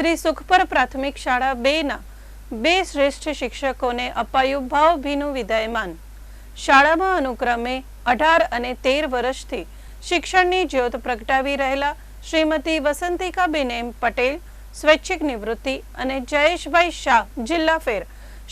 શ્રી સુખપર પ્રાથમિક શાળા બેના બે શ્રેષ્ઠ શિક્ષકોને અપાયું ભાવભીનું વિદાયમાન. શાળામાં અનુક્રમે અઢાર અને તેર વર્ષથી શિક્ષણની જ્યોત પ્રગટાવી રહેલા શ્રીમતી વસંતિકાબેન એમ પટેલ, સ્વૈચ્છિક નિવૃત્તિ અને જયેશભાઈ શાહ જિલ્લા ફેર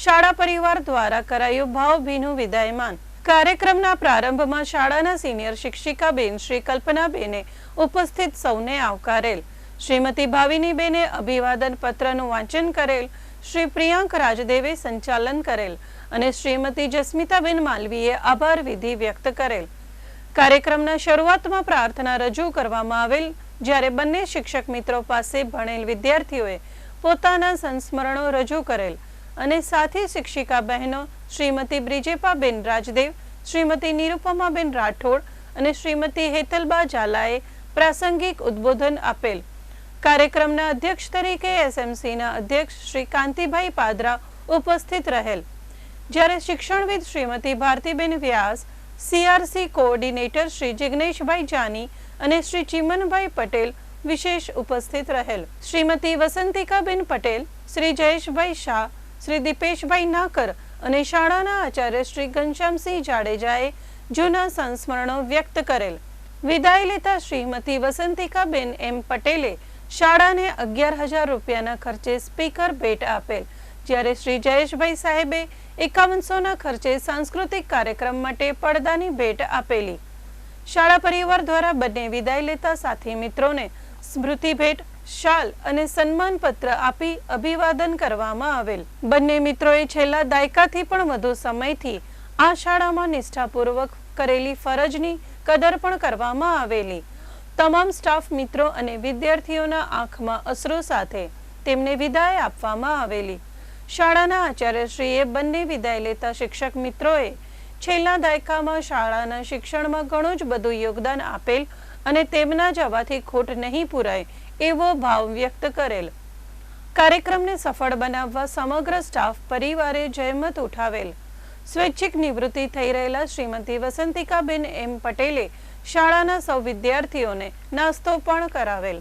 શાળા પરિવાર દ્વારા કરાયું ભાવભીનું વિદાયમાન. કાર્યક્રમના પ્રારંભમાં શાળાના સિનિયર શિક્ષિકાબેન શ્રી કલ્પનાબેને ઉપસ્થિત સૌને આવકારેલ શ્રીમતી ભાવિનીબેને અભિવાદન પત્રનું વાંચન કરેલ શ્રી પ્રિયાંક રાજદેવે સંચાલન કરેલ અને શ્રીમતી જસ્મિતાબેન માલવીએ આભાર વિધિ વ્યક્ત કરેલ. કાર્યક્રમના શરૂઆતમાં પ્રાર્થના રજૂ કરવામાં આવેલ, જ્યારે બંને શિક્ષક મિત્રો પાસે ભણેલ વિદ્યાર્થીઓએ પોતાના સંસ્મરણો રજૂ કરેલ અને સાથી શિક્ષિકા બહેનો શ્રીમતી બ્રિજેપાબેન રાજદેવ, શ્રીમતી નિરૂપમાબેન રાઠોડ અને શ્રીમતી હેતલબા ઝાલાએ પ્રાસંગિક ઉદ્બોધન આપેલ. કાર્યક્રમના અધ્યક્ષ તરીકે એસએમસીના અધ્યક્ષ શ્રી કાંતિભાઈ પાદરા ઉપસ્થિત રહેલ. જ્યારે શિક્ષણવિદ શ્રીમતી ભારતીબેન વ્યાસ, સીઆરસી કોઓર્ડિનેટર શ્રી જિગ્નેશભાઈ જાની અને શ્રી ચિમનભાઈ પટેલ વિશેષ ઉપસ્થિત રહેલ. શ્રીમતી વસંતિકાબેન પટેલ, શ્રી જયેશભાઈ શાહ, શ્રી દીપેશભાઈ નાકર અને શાળાના આચાર્ય શ્રી ઘનશ્યામસિંહ જાડેજાએ જૂના સંસ્મરણો વ્યક્ત કરેલ. વિદાય લેતા શ્રીમતી વસંતિકાબેન એમ પટેલે શાળાને અગિયાર હજાર રૂપિયાના ખર્ચે સ્પીકર ભેટ આપેલ, જ્યારે શ્રી જયેશભાઈ સાહેબે એકાવનસોના ખર્ચે સાંસ્કૃતિક કાર્યક્રમ માટે પડદાની ભેટ આપેલી. શાળા પરિવાર દ્વારા બંને વિદાય લેતા સાથી મિત્રોને સ્મૃતિ ભેટ, શાલ અને સન્માન પત્ર આપી અભિવાદન કરવામાં આવેલ. બંને મિત્રોએ છેલ્લા દાયકાથી પણ વધુ સમયથી આ શાળામાં નિષ્ઠાપૂર્વક કરેલી ફરજની કદર પણ કરવામાં આવેલી. તમામ સ્ટાફ મિત્રો અને વિદ્યાર્થીઓના આંખમાં અશ્રુ સાથે તેમને વિદાય આપવામાં આવેલી. શાળાના આચાર્યશ્રીએ બંને વિદાય લેતા શિક્ષક મિત્રોએ છેલ્લા દાયકામાં શાળાના શિક્ષણમાં ઘણું જ બધું યોગદાન આપેલ અને તેમના જવાથી ખોટ નહીં પૂરાય એવો ભાવ વ્યક્ત કરેલ. કાર્યક્રમને સફળ બનાવવા સમગ્ર સ્ટાફ પરિવારે જહેમત ઉઠાવેલ. સ્વૈચ્છિક નિવૃત્તિ થઈ રહેલા શ્રીમતી વસંતિકાબેન એમ પટેલે શાળાના સૌ વિદ્યાર્થીઓને નાસ્તો પણ કરાવેલ.